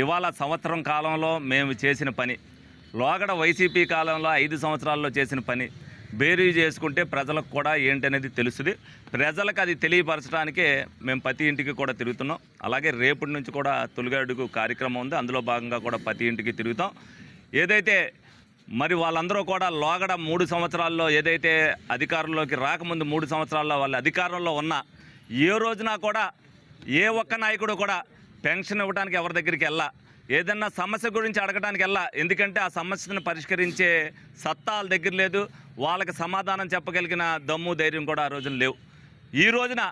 ఇవాళ సంవత్సరం కాలంలో మేము చేసిన పని లోగడ వైసీపీ కాలంలో ఐదు సంవత్సరాల్లో చేసిన పని బేరీ చేసుకుంటే ప్రజలకు కూడా ఏంటనేది తెలుస్తుంది ప్రజలకు అది తెలియపరచడానికే మేము ప్రతి ఇంటికి కూడా తిరుగుతున్నాం. అలాగే రేపటి నుంచి కూడా తొలిగడుగు కార్యక్రమం ఉంది. అందులో భాగంగా కూడా ప్రతి ఇంటికి తిరుగుతాం. ఏదైతే మరి వాళ్ళందరూ కూడా లోగడ మూడు సంవత్సరాల్లో ఏదైతే అధికారంలోకి రాకముందు మూడు సంవత్సరాల్లో వాళ్ళ అధికారంలో ఉన్న ఏ రోజున కూడా ఏ ఒక్క నాయకుడు కూడా పెన్షన్ ఇవ్వడానికి ఎవరి దగ్గరికి వెళ్ళా? ఏదన్నా సమస్య గురించి అడగడానికి వెళ్ళా? ఎందుకంటే ఆ సమస్యను పరిష్కరించే సత్తా వాళ్ళ దగ్గర లేదు. వాళ్ళకి సమాధానం చెప్పగలిగిన దమ్ము ధైర్యం కూడా ఆ రోజున లేవు. ఈ రోజున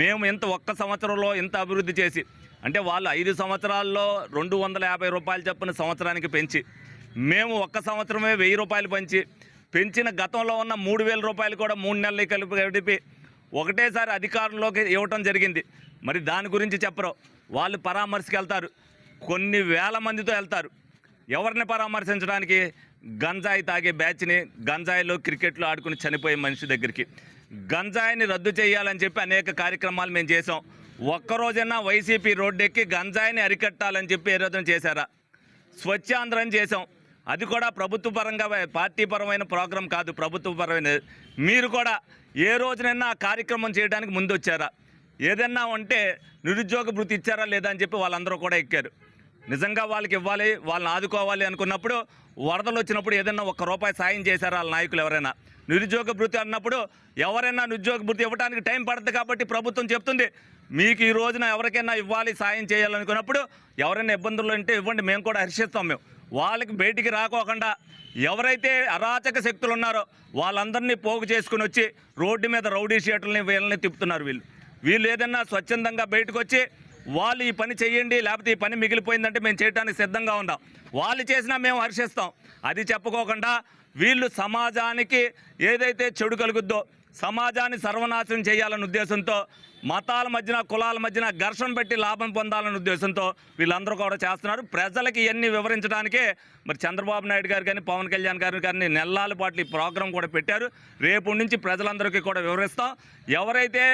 మేము ఇంత ఒక్క సంవత్సరంలో ఇంత అభివృద్ధి చేసి అంటే వాళ్ళు ఐదు సంవత్సరాల్లో రెండు వందల యాభై రూపాయలు చొప్పున సంవత్సరానికి పెంచి మేము ఒక్క సంవత్సరమే వెయ్యి రూపాయలు పెంచి పెంచిన గతంలో ఉన్న మూడు వేల రూపాయలు కూడా మూడు నెలలు కలిపి కలిపి ఒకటేసారి అధికారంలోకి ఇవ్వటం జరిగింది. మరి దాని గురించి చెప్పరు. వాళ్ళు పరామర్శకు వెళ్తారు. కొన్ని వేల మందితో వెళ్తారు. ఎవరిని పరామర్శించడానికి? గంజాయి తాగే బ్యాచ్ని గంజాయిలో క్రికెట్లో ఆడుకుని చనిపోయే మనిషి దగ్గరికి. గంజాయిని రద్దు చేయాలని చెప్పి అనేక కార్యక్రమాలు మేము చేసాం ఒక్కరోజైనా వైసీపీ రోడ్డెక్కి గంజాయిని అరికట్టాలని చెప్పి ఏ రోజున చేశారా? స్వచ్ఛాంధ్రం చేసాం అది కూడా ప్రభుత్వ పరంగా పార్టీ పరమైన ప్రోగ్రాం కాదు ప్రభుత్వ పరమైన మీరు కూడా ఏ రోజునైనా ఆ కార్యక్రమం చేయడానికి ముందు వచ్చారా ఏదన్నా ఉంటే నిరుద్యోగ భృతి ఇచ్చారా లేదా అని చెప్పి వాళ్ళందరూ కూడా ఎక్కారు. నిజంగా వాళ్ళకి ఇవ్వాలి వాళ్ళని ఆదుకోవాలి అనుకున్నప్పుడు వరదలు వచ్చినప్పుడు ఏదైనా ఒక్క రూపాయి సాయం చేశారా వాళ్ళ నాయకులు ఎవరైనా? నిరుద్యోగ భృతి అన్నప్పుడు ఎవరైనా నిరుద్యోగ భృతి ఇవ్వడానికి టైం పడుతుంది కాబట్టి ప్రభుత్వం చెప్తుంది మీకు ఈ రోజున ఎవరికైనా ఇవ్వాలి సాయం చేయాలనుకున్నప్పుడు ఎవరైనా ఇబ్బందులు ఉంటే ఇవ్వండి మేము కూడా హర్షిస్తాం మేము. వాళ్ళకి బయటికి రాకోకుండా ఎవరైతే అరాచక శక్తులు ఉన్నారో వాళ్ళందరినీ పోగు చేసుకుని వచ్చి రోడ్డు మీద రౌడీ షీటర్ని వీళ్ళని తిప్పుతున్నారు వీళ్ళు. వీళ్ళు ఏదన్నా స్వచ్ఛందంగా బయటకు వచ్చి వాళ్ళు ఈ పని చేయండి లేకపోతే ఈ పని మిగిలిపోయిందంటే మేము చేయడానికి సిద్ధంగా ఉందాం. వాళ్ళు చేసినా మేము హర్షిస్తాం. అది చెప్పుకోకుండా వీళ్ళు సమాజానికి ఏదైతే చెడు కలుగుద్దో సమాజాన్ని సర్వనాశనం చేయాలనే ఉద్దేశంతో మతాల మధ్యన కులాల మధ్యన ఘర్షణ పెట్టి లాభం పొందాలనే ఉద్దేశంతో వీళ్ళందరూ కూడా చేస్తున్నారు. ప్రజలకి ఇవన్నీ వివరించడానికే మరి చంద్రబాబు నాయుడు గారు కానీ పవన్ కళ్యాణ్ గారు కానీ నెలల పాటు ఈ ప్రోగ్రాం కూడా పెట్టారు. రేపు నుంచి ప్రజలందరికీ కూడా వివరిస్తాం. ఎవరైతే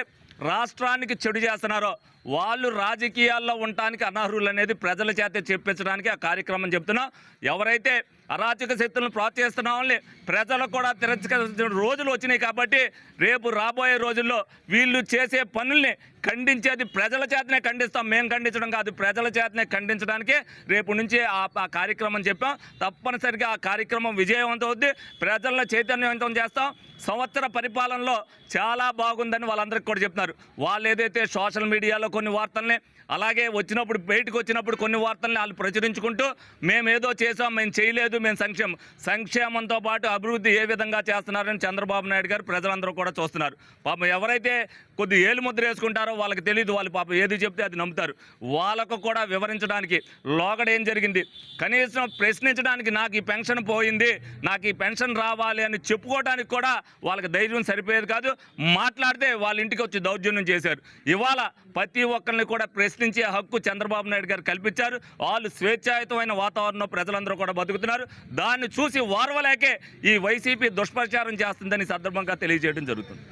రాష్ట్రానికి చెడు చేస్తున్నారో వాళ్ళు రాజకీయాల్లో ఉండటానికి అనర్హులు అనేది ప్రజల చేత చెప్పించడానికి ఆ కార్యక్రమం చెప్తున్నాం. ఎవరైతే అరాచక శక్తులను ప్రోత్సహిస్తున్న వాళ్ళని ప్రజలకు కూడా తిరస్కరించిన రోజులు వచ్చినాయి కాబట్టి రేపు రాబోయే రోజుల్లో వీళ్ళు చేసే పనుల్ని ఖండించేది ప్రజల చేతనే ఖండిస్తాం. మేము ఖండించడం కాదు ప్రజల చేతనే ఖండించడానికి రేపు నుంచి ఆ ఆ కార్యక్రమం చెప్పాం. తప్పనిసరిగా ఆ కార్యక్రమం విజయవంతం అవుద్ది ప్రజలను చైతన్యవంతం చేస్తాం. సంవత్సర పరిపాలనలో చాలా బాగుందని వాళ్ళందరికీ కూడా చెప్తున్నారు. వాళ్ళు ఏదైతే సోషల్ మీడియాలో కొన్ని వార్తల్ని అలాగే వచ్చినప్పుడు బయటకు వచ్చినప్పుడు కొన్ని వార్తల్ని వాళ్ళు ప్రచురించుకుంటూ మేము ఏదో చేసాం మేము చేయలేదు మేము సంక్షేమం సంక్షేమంతో పాటు అభివృద్ధి ఏ విధంగా చేస్తున్నారని చంద్రబాబు నాయుడు గారు ప్రజలందరూ కూడా చూస్తున్నారు. పాపం ఎవరైతే కొద్ది ఏలు ముద్ర వేసుకుంటారో వాళ్ళకి తెలియదు వాళ్ళు పాపం ఏది చెప్తే అది నమ్ముతారు. వాళ్ళకు కూడా వివరించడానికి లోగడ ఏం జరిగింది? కనీసం ప్రశ్నించడానికి నాకు ఈ పెన్షన్ పోయింది నాకు ఈ పెన్షన్ రావాలి అని చెప్పుకోవడానికి కూడా వాళ్ళకి ధైర్యం సరిపోయేది కాదు. మాట్లాడితే వాళ్ళ ఇంటికి వచ్చి దౌర్జన్యం చేశారు. ఇవాళ ప్రతి ఒక్కరిని కూడా ప్రశ్నించే హక్కు చంద్రబాబు నాయుడు గారు కల్పించారు. వాళ్ళు స్వేచ్ఛాయుతమైన వాతావరణంలో ప్రజలందరూ కూడా బతుకుతున్నారు. దాన్ని చూసి వారవలేకే ఈ వైసీపీ దుష్ప్రచారం చేస్తుందని సందర్భంగా తెలియజేయడం జరుగుతుంది.